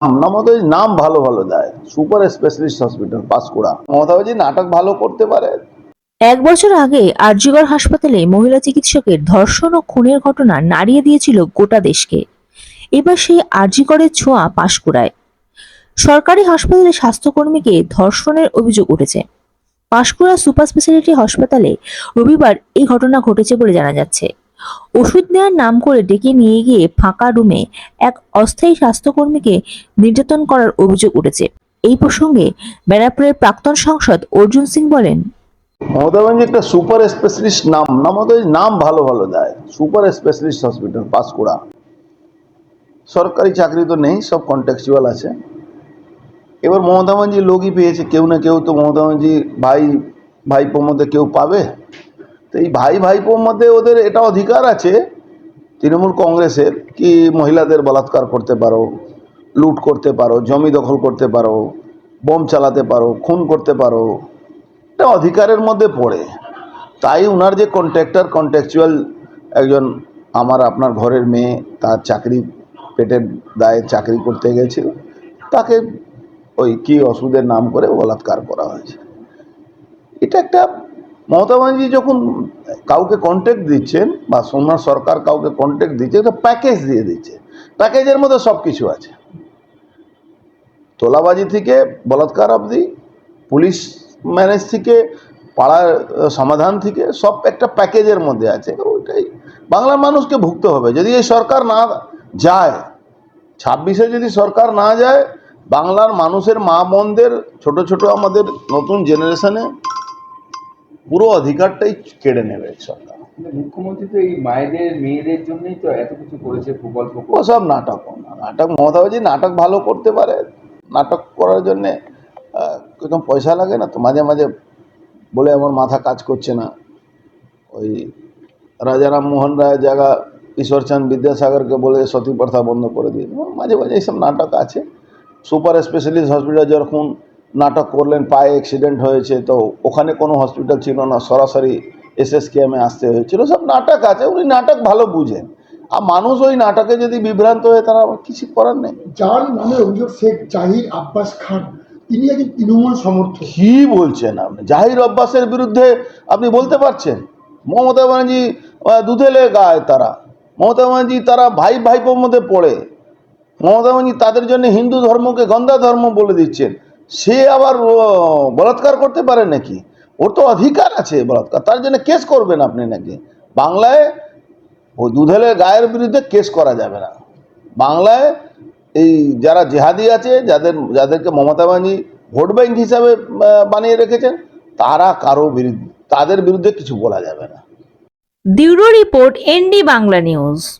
আমাদের নাম ভালো ভালো দেয়। Super specialist hospital Panskura Mamata Banerjee নাটক ভালো করতে পারে। এক বছর আগে আরজিগড় হাসপাতালে মহিলা চিকিৎসকের ধর্ষণ ও খুনের ঘটনা নাড়িয়ে দিয়েছিল গোটা দেশকে। এবার সেই আরজিগড়ের ছোঁয়া পাশকুড়ায় সরকারি হাসপাতালে স্বাস্থ্যকর্মীকে ধর্ষণের অভিযোগ উঠেছে। পাশকুড়া সুপার স্পেশালিটি হাসপাতালে রবিবার এই ঘটনা ঘটেছে বলে জানা যাচ্ছে। ওষুধ নেওয়ার নাম করে ডেকে নিয়ে গিয়ে ফাঁকা রুমে এক অস্থায়ী স্বাস্থ্যকর্মীকে নির্যাতন করার অভিযোগ উঠেছে। এই প্রসঙ্গে ব্যারাকপুরের প্রাক্তন সাংসদ অর্জুন সিং বলেন মমতা একটা সুপার স্পেশালিস্ট নাম আমাদের নাম ভালো ভালো দেয় সুপার স্পেশালিস্ট হসপিটাল, পাঁশকুড়া। সরকারি চাকরি তো নেই, সব কন্ট্যাকচুয়াল আছে। এবার মমতা লোকই পেয়েছে, কেউ না কেউ তো মমতা ভাই, ভাইপোর মধ্যে কেউ পাবে? তো এই ভাই ভাইপোর মধ্যে ওদের এটা অধিকার আছে, তৃণমূল কংগ্রেসের, কি মহিলাদের বলাৎকার করতে পারো, লুট করতে পারো, জমি দখল করতে পারো, বোম চালাতে পারো, খুন করতে পারো, এটা অধিকারের মধ্যে পড়ে। তাই ওনার যে কন্ট্রাক্টর কন্ট্রাকচুয়াল একজন আমার আপনার ঘরের মেয়ে, তার চাকরি পেটের দায়ে চাকরি করতে গেছিল, তাকে ওই কি ওষুধের নাম করে বলাৎকার করা হয়েছে। এটা একটা মমতা ব্যানার্জি যখন কাউকে কন্ট্যাক্ট দিচ্ছেন বা সোমনাথ সরকার কাউকে কন্ট্যাক্ট দিচ্ছে একটা প্যাকেজ দিয়ে দিচ্ছে। প্যাকেজের মধ্যে সব কিছু আছে। তোলাবাজি থেকে বলাৎকার অবধি, পুলিশ ম্যানেজ থেকে পাড়ার সমাধান থেকে সব একটা প্যাকেজের মধ্যে আছে। ওইটাই। বাংলার মানুষকে ভুগতে হবে। যদি এই সরকার না যায়, ছাব্বিশে যদি সরকার না যায়, বাংলার মানুষের মা বোনদের ছোট ছোট আমাদের নতুন জেনারেশনে পুরো অধিকারটাই কেড়ে নেবে সরকার। কিন্তু মুখ্যমন্ত্রী তো এই মায়েদের মেয়েদের জন্যই তো এত কিছু করেছে প্রকল্প। ও সব নাটক নাটক মমতা ব্যানার্জি নাটক ভালো করতে পারে নাটক করার জন্যে কোনো পয়সা লাগে না তো মাঝে মাঝে বলে আমার মাথা কাজ করছে না। ওই রাজারাম মোহন রায়ের জায়গা ঈশ্বরচাঁদ বিদ্যাসাগরকে বলে সতী প্রথা বন্ধ করে দিয়ে মাঝে মাঝে এইসব নাটক আছে। সুপার স্পেশালিস্ট হসপিটাল যখন নাটক করলেন পায়ে অ্যাক্সিডেন্ট হয়েছে তো ওখানে কোনো হসপিটাল ছিল না সরাসরি এসএসকেএমে আসতে হয়েছিল। সব নাটক আছে উনি নাটক ভালো বুঝেন। আর মানুষ ওই নাটকে যদি বিভ্রান্ত হয়ে তারা আবার কিছু করার নেই। যার নামে অভিযোগ শেখ জাহির আব্বাস খান তিনি একজন তৃণমূল সমর্থক। কি বলছেন আপনি? জাহির অব্বাসের বিরুদ্ধে আপনি বলতে পারছেন? মমতা ব্যানার্জি দুধেলে গায় তারা। মমতা ব্যানার্জি তারা ভাই ভাইপোর মধ্যে পড়ে। মমতা ব্যানার্জি তাদের জন্য হিন্দু ধর্মকে গন্ধা ধর্ম বলে দিচ্ছেন। সে আবার বলাৎকার করতে পারে নাকি? ওর তো অধিকার আছে বলাৎকার। তার জন্য কেস করবেন আপনি নাকি? বাংলায় ও দুধেলে গায়ের বিরুদ্ধে কেস করা যাবে না। বাংলায় এই যারা জেহাদি আছে, যাদের, যাদেরকে মমতা ব্যানার্জি ভোট ব্যাংক হিসাবে বানিয়ে রেখেছেন, তারা কারও বিরুদ্ধে, তাদের বিরুদ্ধে কিছু বলা যাবে না। Bureau report ND Bangla news.